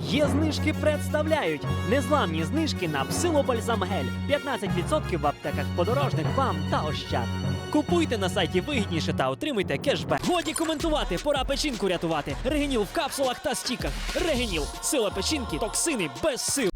Є знижки представляють незламні знижки на псилобальзамгель. 15% в аптеках подорожних вам та ощад. Купуйте на сайті вигідніше та отримуйте кешбек. Годі коментувати, пора печінку рятувати. Регеніл в капсулах та стіках. Регеніл, сила печінки, токсини без сил.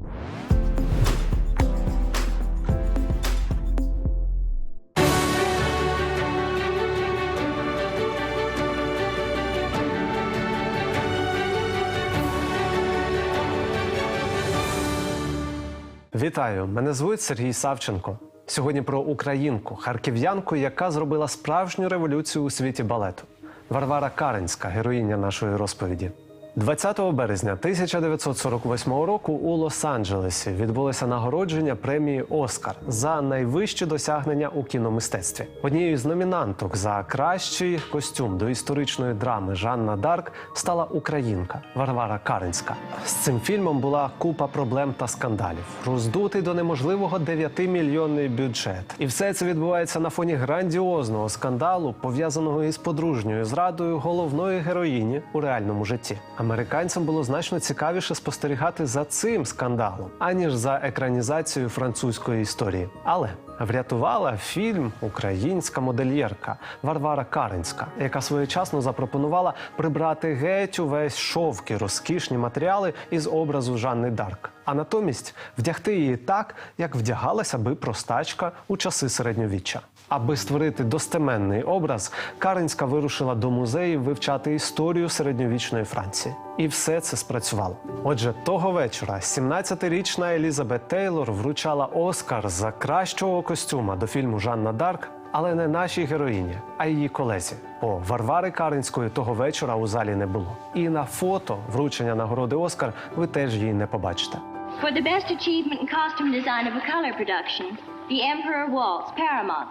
Вітаю! Мене звуть Сергій Савченко. Сьогодні про українку, харків'янку, яка зробила справжню революцію у світі балету. Варвара Каренська, героїня нашої розповіді. 20 березня 1948 року у Лос-Анджелесі відбулося нагородження премії Оскар за найвищі досягнення у кіномистецтві. Однією з номінанток за кращий костюм до історичної драми Жанна Дарк стала українка Варвара Каренська. З цим фільмом була купа проблем та скандалів, роздутий до неможливого 9-мільйонний бюджет. І все це відбувається на фоні грандіозного скандалу, пов'язаного із подружньою зрадою головної героїні у реальному житті. Американцям було значно цікавіше спостерігати за цим скандалом, аніж за екранізацією французької історії. Але врятувала фільм українська модельєрка Варвара Каренська, яка своєчасно запропонувала прибрати геть увесь шовки, розкішні матеріали із образу Жанни Дарк. А натомість вдягти її так, як вдягалася би простачка у часи середньовіччя. Аби створити достеменний образ, Каренська вирушила до музеїв вивчати історію середньовічної Франції. І все це спрацювало. Отже, того вечора 17-річна Елізабет Тейлор вручала Оскар за кращого костюма до фільму Жанна Дарк, але не нашій героїні, а її колезі. Бо Варвари Каренської того вечора у залі не було. І на фото вручення нагороди Оскар ви теж її не побачите. For the best achievement in costume design of a color production, The Emperor Waltz, Paramount.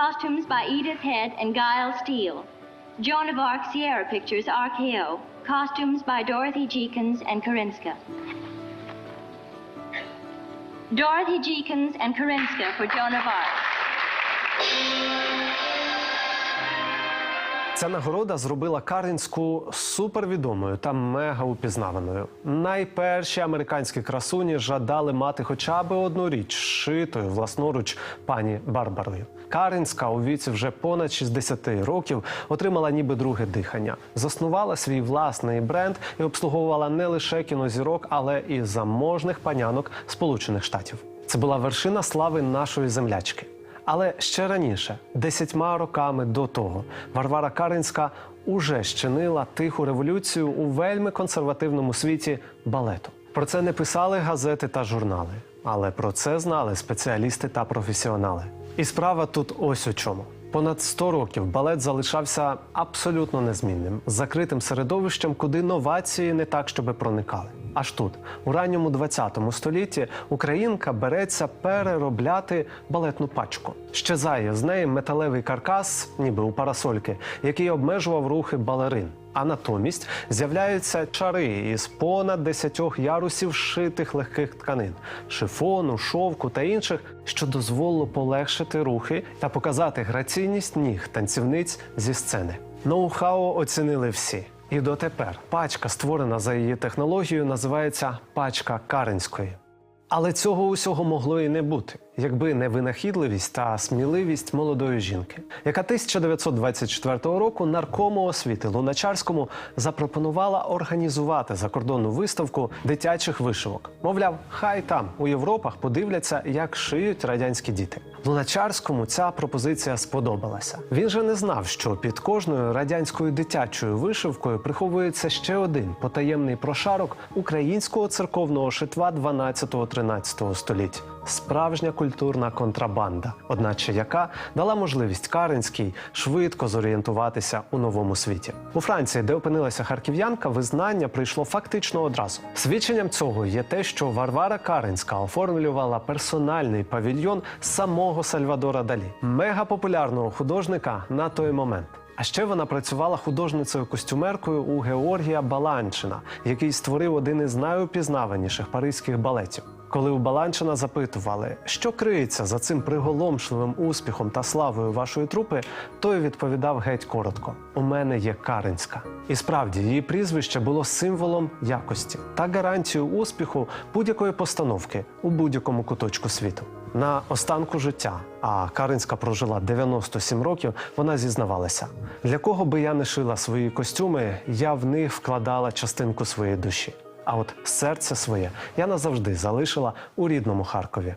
Costumes by Edith Head and Guile Steele. Joan of Arc Sierra Pictures, RKO. Costumes by Dorothy Jeekins and Karinska. Dorothy Jeekins and Karinska for Joan of Arc. Ця нагорода зробила Карінську супервідомою та мега упізнаваною. Найперші американські красуні жадали мати хоча б одну річ, шитою власноруч пані Барбарою. Карінська у віці вже понад 60 років отримала ніби друге дихання, заснувала свій власний бренд і обслуговувала не лише кінозірок, але і заможних панянок Сполучених Штатів. Це була вершина слави нашої землячки. Але ще раніше, десятьма роками до того, Варвара Каринська уже щинила тиху революцію у вельми консервативному світі балету. Про це не писали газети та журнали, але про це знали спеціалісти та професіонали. І справа тут ось у чому. Понад 100 років балет залишався абсолютно незмінним, закритим середовищем, куди новації не так, щоби проникали. Аж тут, у ранньому 20 столітті, українка береться переробляти балетну пачку. Щезає з неї металевий каркас, ніби у парасольки, який обмежував рухи балерин. А натомість з'являються чари із понад десятьох ярусів шитих легких тканин, шифону, шовку та інших, що дозволило полегшити рухи та показати граційність ніг танцівниць зі сцени. Ноу-хау оцінили всі. І дотепер пачка, створена за її технологією, називається пачка Каренської. Але цього усього могло і не бути, якби не винахідливість та сміливість молодої жінки, яка 1924 року наркому освіти Луначарському запропонувала організувати закордонну виставку дитячих вишивок. Мовляв, хай там у Європах подивляться, як шиють радянські діти. Луначарському ця пропозиція сподобалася. Він же не знав, що під кожною радянською дитячою вишивкою приховується ще один потаємний прошарок українського церковного шитва 12-13 століть. Справжня культурна контрабанда, одначе яка дала можливість Каринській швидко зорієнтуватися у новому світі. У Франції, де опинилася харків'янка, визнання прийшло фактично одразу. Свідченням цього є те, що Варвара Каринська оформлювала персональний павільйон самого Сальвадора Далі, мегапопулярного художника на той момент. А ще вона працювала художницею-костюмеркою у Георгія Баланчина, який створив один із найупізнаваніших паризьких балетів. Коли у Баланчина запитували, що криється за цим приголомшливим успіхом та славою вашої трупи, той відповідав геть коротко: у мене є Каринська. І справді її прізвище було символом якості та гарантією успіху будь-якої постановки у будь-якому куточку світу. На останку життя, а Каринська прожила 97 років, вона зізнавалася: для кого би я не шила свої костюми, я в них вкладала частинку своєї душі. А от серце своє я назавжди залишила у рідному Харкові.